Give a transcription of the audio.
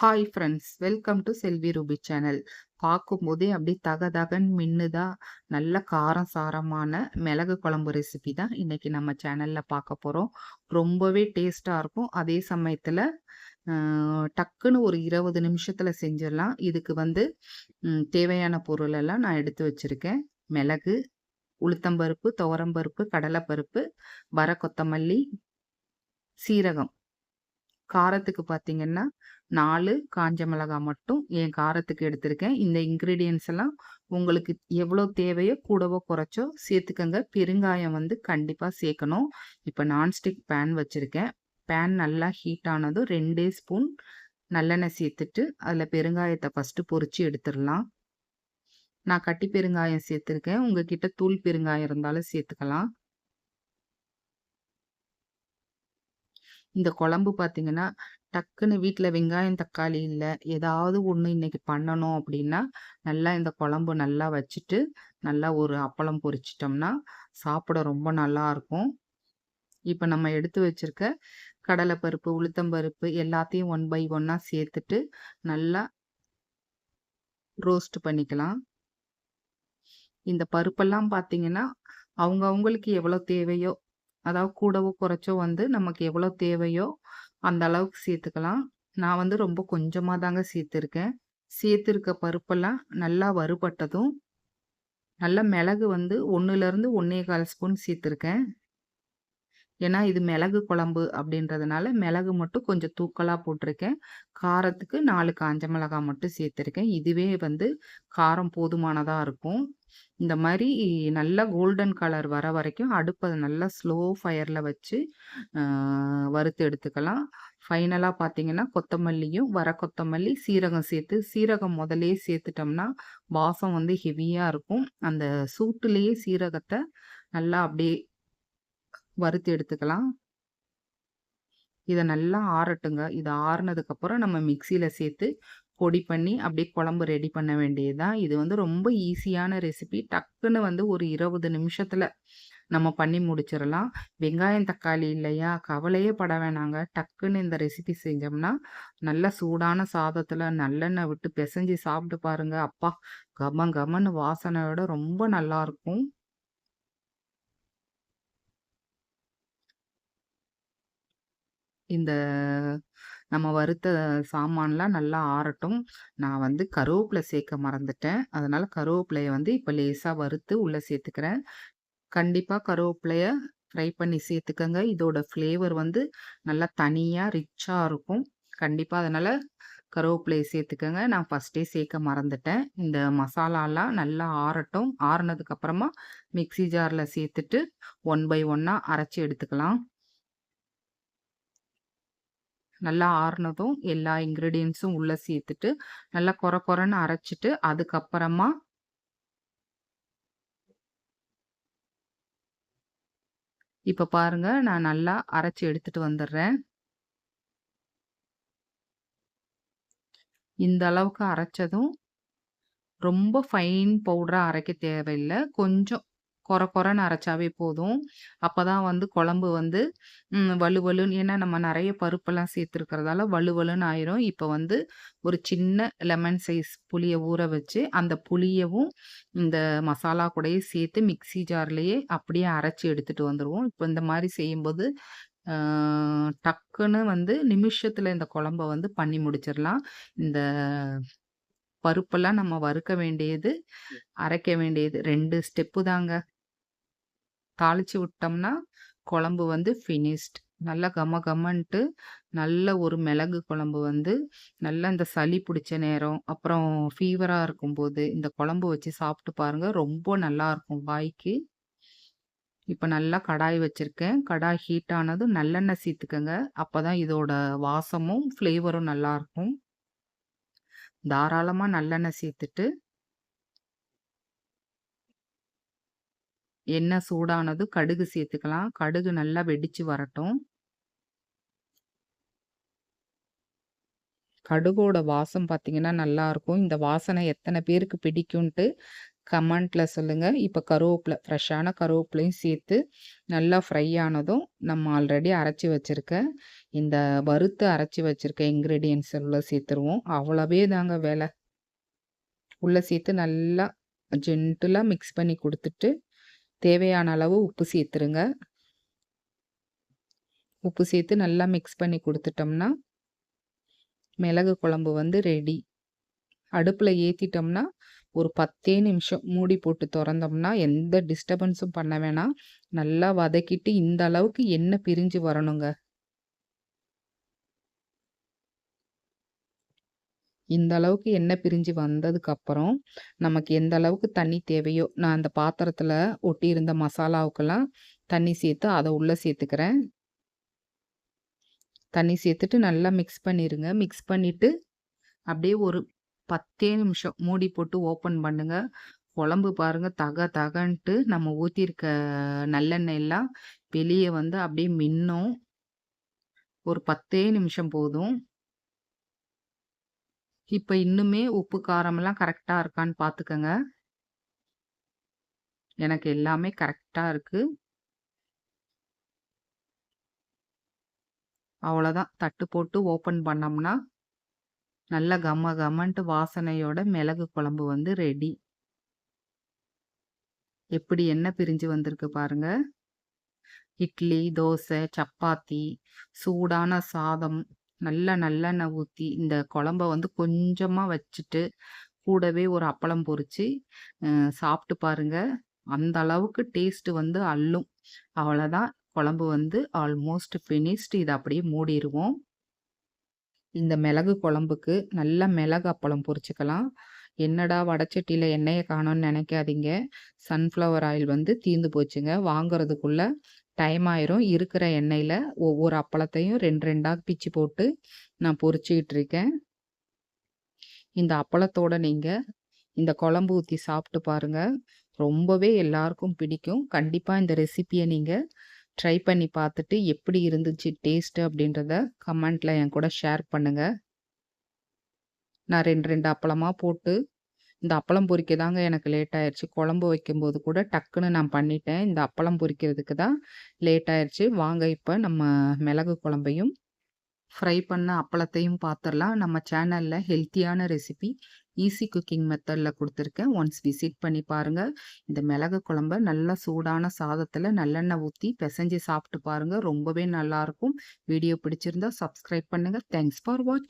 Hi friends welcome to Selvi Ruby channel பார்க்கும்போதே அப்படி தக தகன் மின்னுதா நல்ல காரம் சாரமான மிளகு குழம்பு ரெசிபி தான் இன்றைக்கி நம்ம சேனலில் பார்க்க போகிறோம் ரொம்பவே டேஸ்ட்டாக இருக்கும். அதே சமயத்தில் டக்குன்னு ஒரு இருபது நிமிஷத்தில் செஞ்சிடலாம். இதுக்கு வந்து தேவையான பொருளெல்லாம் நான் எடுத்து வச்சுருக்கேன். மிளகு உளுத்தம்பருப்பு துவரம்பருப்பு கடலைப்பருப்பு வர கொத்தமல்லி சீரகம். காரத்துக்கு பார்த்தீங்கன்னா நாலு காஞ்ச மிளகாய் மட்டும் என் காரத்துக்கு எடுத்திருக்கேன். இந்த இன்க்ரீடியன்ஸ் எல்லாம் உங்களுக்கு எவ்வளோ தேவையோ கூடவோ குறைச்சோ சேர்த்துக்கங்க. பெருங்காயம் வந்து கண்டிப்பாக சேர்க்கணும். இப்போ நான்ஸ்டிக் பேன் வச்சுருக்கேன். பேன் நல்லா ஹீட் ஆனதும் ரெண்டே ஸ்பூன் நல்லெண்ணெய் சேர்த்துட்டு அதில் பெருங்காயத்தை ஃபஸ்ட்டு பொறிச்சு எடுத்துடலாம். நான் கட்டி பெருங்காயம் சேர்த்துருக்கேன். உங்ககிட்ட தூள் பெருங்காயம் இருந்தாலும் சேர்த்துக்கலாம். இந்த குழம்பு பார்த்தீங்கன்னா டக்குன்னு வீட்டில் வெங்காயம் தக்காளி இல்லை ஏதாவது ஒன்று இன்னைக்கு பண்ணணும் அப்படின்னா நல்லா இந்த குழம்பு நல்லா வச்சுட்டு நல்லா ஒரு அப்பளம் பொரிச்சிட்டோம்னா சாப்பிட ரொம்ப நல்லா இருக்கும். இப்போ நம்ம எடுத்து வச்சிருக்க கடலைப்பருப்பு உளுத்தம்பருப்பு எல்லாத்தையும் ஒன் பை ஒன்னாக சேர்த்துட்டு நல்லா ரோஸ்ட் பண்ணிக்கலாம். இந்த பருப்பெல்லாம் பார்த்தீங்கன்னா அவங்க அவங்களுக்கு எவ்வளோ தேவையோ அதாவது கூடவோ குறைச்சோ வந்து நமக்கு எவ்வளோ தேவையோ அந்த அளவுக்கு சேர்த்துக்கலாம். நான் வந்து ரொம்ப கொஞ்சமாக தாங்க சேர்த்துருக்கேன். சேர்த்துருக்க பருப்பெல்லாம் நல்லா வறுபட்டதும் நல்லா மிளகு வந்து ஒன்றுலேருந்து ஒன்றே கால் ஸ்பூன் சேர்த்துருக்கேன். ஏன்னா இது மிளகு குழம்பு அப்படின்றதுனால மிளகு மட்டும் கொஞ்சம் தூக்கலாக போட்டிருக்கேன். காரத்துக்கு நாலு காஞ்ச மிளகாய் மட்டும் சேர்த்துருக்கேன். இதுவே வந்து காரம் போதுமானதாக இருக்கும். இந்த மாதிரி நல்லா கோல்டன் கலர் வர வரைக்கும் அடுப்பை நல்லா ஸ்லோ ஃபயரில் வச்சு வறுத்து எடுத்துக்கலாம். ஃபைனலாக பார்த்தீங்கன்னா கொத்தமல்லியும் வர கொத்தமல்லி சீரகம் சேர்த்து சீரகம் முதலே சேர்த்துட்டோம்னா வாசம் வந்து ஹெவியாக இருக்கும். அந்த சூட்டுலேயே சீரகத்தை நல்லா அப்படியே வறுத்து எடுத்துக்கலாம். இதை நல்லா ஆறட்டுங்க. இது ஆறுனதுக்கப்புறம் நம்ம மிக்சியில் சேர்த்து பொடி பண்ணி அப்படியே குழம்பு ரெடி பண்ண வேண்டியது தான் இது வந்து ரொம்ப ஈஸியான ரெசிபி. டக்குன்னு வந்து ஒரு இருபது நிமிஷத்தில் நம்ம பண்ணி முடிச்சிடலாம் வெங்காயம் தக்காளி இல்லையா? கவலையே பட வேணாங்க. டக்குன்னு இந்த ரெசிபி செஞ்சோம்னா நல்ல சூடான சாதத்தில் நல்லெண்ணெய் விட்டு பிசைஞ்சு சாப்பிட்டு பாருங்க. அப்பா கம கமன்னு வாசனையோட ரொம்ப நல்லா இருக்கும். இந்த நம்ம வறுத்த சாமான்லாம் நல்லா ஆறட்டும். நான் வந்து கருவேப்பிலை சேர்க்க மறந்துட்டேன். அதனால் கருவேப்பிலையை வந்து இப்போ லேசாக வறுத்து உள்ளே சேர்த்துக்கிறேன். கண்டிப்பாக கருவேப்பிலைய ஃப்ரை பண்ணி சேர்த்துக்கங்க. இதோட ஃப்ளேவர் வந்து நல்லா தனியாக ரிச்சாக இருக்கும். கண்டிப்பாக அதனால் கருவேப்பிலையை சேர்த்துக்கங்க. நான் ஃபஸ்ட்டே சேர்க்க மறந்துட்டேன். இந்த மசாலாலாம் நல்லா ஆறட்டும். ஆறுனதுக்கப்புறமா மிக்சி ஜாரில் சேர்த்துட்டு ஒன் பை ஒன்னாக அரைச்சி எடுத்துக்கலாம். நல்லா ஆறுனதும் எல்லா இன்க்ரீடியன்ஸும் உள்ளே சேர்த்துட்டு நல்லா கொர கொரன்னு அரைச்சிட்டு அதுக்கப்புறமா இப்போ பாருங்க நான் நல்லா அரைச்சி எடுத்துட்டு வந்துடுறேன் இந்த அளவுக்கு அரைச்சதும் ரொம்ப ஃபைன் பவுடராக அரைக்க தேவையில்லை. கொஞ்சம் கொர கொரன்னு அரைச்சாவே போதும். அப்போ தான் வந்து குழம்பு வந்து வலுவலுன்னு ஏன்னா நம்ம நிறைய பருப்பெல்லாம் சேர்த்துருக்கிறதால வலுவலுன்னு ஆயிரும். இப்போ வந்து ஒரு சின்ன லெமன் சைஸ் புளியை ஊற வச்சு அந்த புளியவும் இந்த மசாலா கூடயே சேர்த்து மிக்ஸி ஜார்லேயே அப்படியே அரைச்சி எடுத்துட்டு வந்துடுவோம் இப்போ இந்த மாதிரி செய்யும்போது டக்குன்னு வந்து நிமிஷத்தில் இந்த குழம்ப வந்து பண்ணி முடிச்சிடலாம் இந்த பருப்பெல்லாம் நம்ம வறுக்க வேண்டியது அரைக்க வேண்டியது ரெண்டு ஸ்டெப்பு தாங்க. தாளித்து விட்டோம்னா குழம்பு வந்து ஃபினிஷ்ட் நல்லா கம கமன்ட்டு நல்ல ஒரு மிளகு குழம்பு வந்து நல்லா இந்த சளி பிடிச்ச நேரம் அப்புறம் ஃபீவராக இருக்கும்போது இந்த குழம்பு வச்சு சாப்பிட்டு பாருங்கள் ரொம்ப நல்லா இருக்கும் வாய்க்கு. இப்போ நல்லா கடாய் வச்சுருக்கேன். கடாய் ஹீட் ஆனதும் நல்லெண்ணெய் சேர்த்துக்கங்க. அப்போ தான் இதோட வாசமும் ஃப்ளேவரும் நல்லாயிருக்கும் தாராளமாக நல்லெண்ணெய் சேர்த்துட்டு எண்ணெய் சூடானது கடுகு சேர்த்துக்கலாம் கடுகு நல்லா வெடிச்சு வரட்டும் கடுகோட வாசம் பார்த்தீங்கன்னா நல்லாயிருக்கும் இந்த வாசனை எத்தனை பேருக்கு பிடிக்கும்ட்டு கமெண்ட்டில் சொல்லுங்கள் இப்போ கருவேப்பில ஃப்ரெஷ்ஷான கருவேப்பிலையும் சேர்த்து நல்லா ஃப்ரை ஆனதும், நம்ம ஆல்ரெடி அரைச்சி வச்சுருக்க இந்த வறுத்து அரைச்சி வச்சுருக்க இன்க்ரீடியன்ஸ் உள்ளே சேர்த்துருவோம். அவ்வளோவே தாங்க வேலை. உள்ளே சேர்த்து நல்லா ஜென்டிலா மிக்ஸ் பண்ணி கொடுத்துட்டு தேவையான அளவு உப்பு சேர்த்துருங்க. உப்பு சேர்த்து நல்லா மிக்ஸ் பண்ணி கொடுத்துட்டோம்னா மிளகு குழம்பு வந்து ரெடி. அடுப்பில் ஏற்றிட்டோம்னா ஒரு 10 நிமிஷம் மூடி போட்டு திறந்தோம்னா எந்த டிஸ்டர்பன்ஸும் பண்ண வேணாம். நல்லா வதக்கிட்டு இந்த அளவுக்கு எண்ணெய் பிரிஞ்சு வரணுங்க. இந்த அளவுக்கு எண்ணெய் பிரிஞ்சு வந்ததுக்கப்புறம், நமக்கு எந்த அளவுக்கு தண்ணி தேவையோ, நான் அந்த பாத்திரத்தில் ஒட்டியிருந்த மசாலாவுக்கெல்லாம் தண்ணி சேர்த்து அதை உள்ளே சேர்த்துக்கிறேன். தண்ணி சேர்த்துட்டு நல்லா மிக்ஸ் பண்ணிடுங்க மிக்ஸ் பண்ணிவிட்டு அப்படியே ஒரு 10 நிமிஷம் மூடி போட்டு ஓப்பன் பண்ணுங்கள் குழம்பு பாருங்கள் தக தகன்ட்டு நம்ம ஊற்றிருக்க நல்லெண்ணெய் எல்லாம் வெளியே வந்து அப்படியே மின்னும். ஒரு 10 நிமிஷம் போதும். இப்போ இன்னுமே உப்பு, காரம்லாம் கரெக்டாக இருக்கான்னு பார்த்துக்கங்க. எனக்கு எல்லாமே கரெக்டாக இருக்குது அவ்வளோதான். தட்டு போட்டு ஓப்பன் பண்ணோம்னா, நல்ல கம்ம கம்மன்ட்டு வாசனையோட மிளகு குழம்பு வந்து ரெடி. எப்படி என்ன பிரிஞ்சு வந்திருக்கு பாருங்க. இட்லி, தோசை, சப்பாத்தி, சூடான சாதம், நல்லா நல்லெண்ணெய் ஊற்றி இந்த குழம்ப வந்து கொஞ்சமாக வச்சுட்டு, கூடவே ஒரு அப்பளம் பொறிச்சு சாப்பிட்டு பாருங்க. அந்த அளவுக்கு டேஸ்ட்டு வந்து அள்ளும். அவ்வளோதான். குழம்பு வந்து ஆல்மோஸ்ட் ஃபினிஷ்டு இதை அப்படியே மூடிடுவோம் இந்த மிளகு குழம்புக்கு நல்ல மிளகு அப்பளம் பொரிச்சுக்கலாம். என்னடா வடச்சட்டியில் எண்ணெயை காணோம்னு நினைக்காதீங்க சன்ஃப்ளவர் ஆயில் வந்து தீர்ந்து போச்சுங்க. வாங்குறதுக்குள்ளே டைம் ஆயிரும். இருக்கிற எண்ணெயில் ஒவ்வொரு அப்பளத்தையும் 2 2டா பிச்சு போட்டு நான் பொறிச்சிக்கிட்டு இருக்கேன். இந்த அப்பளத்தோட நீங்கள் இந்த குழம்பு ஊற்றி சாப்பிட்டு பாருங்கள் ரொம்பவே எல்லாருக்கும் பிடிக்கும். கண்டிப்பாக இந்த ரெசிப்பியை நீங்கள் ட்ரை பண்ணி பார்த்துட்டு எப்படி இருந்துச்சு டேஸ்ட்டு அப்படின்றத கமெண்ட்டில் என் கூட ஷேர் பண்ணுங்கள் நான் ரெண்டு ரெண்டு அப்பளமாக போட்டு, இந்த அப்பளம் பொரிக்க தாங்க எனக்கு லேட் ஆயிடுச்சு குழம்பு வைக்கும்போது கூட டக்குன்னு நான் பண்ணிட்டேன். இந்த அப்பளம் பொரிக்கிறதுக்கு தான் லேட் ஆயிடுச்சு வாங்க இப்போ நம்ம மிளகு குழம்பையும், ஃப்ரை பண்ண அப்பளத்தையும் பார்த்துடலாம் நம்ம சேனலில் ஹெல்த்தியான ரெசிபி, ஈஸி குக்கிங் மெத்தடில் கொடுத்துருக்கேன். ஒன்ஸ் விசிட் பண்ணி பாருங்கள் இந்த மிளகு குழம்ப நல்லா சூடான சாதத்தில் நல்லெண்ணெய் ஊற்றி பிசைஞ்சு சாப்பிட்டு பாருங்கள் ரொம்பவே நல்லாயிருக்கும் வீடியோ பிடிச்சிருந்தா சப்ஸ்கிரைப் பண்ணுங்க. Thanks for watch.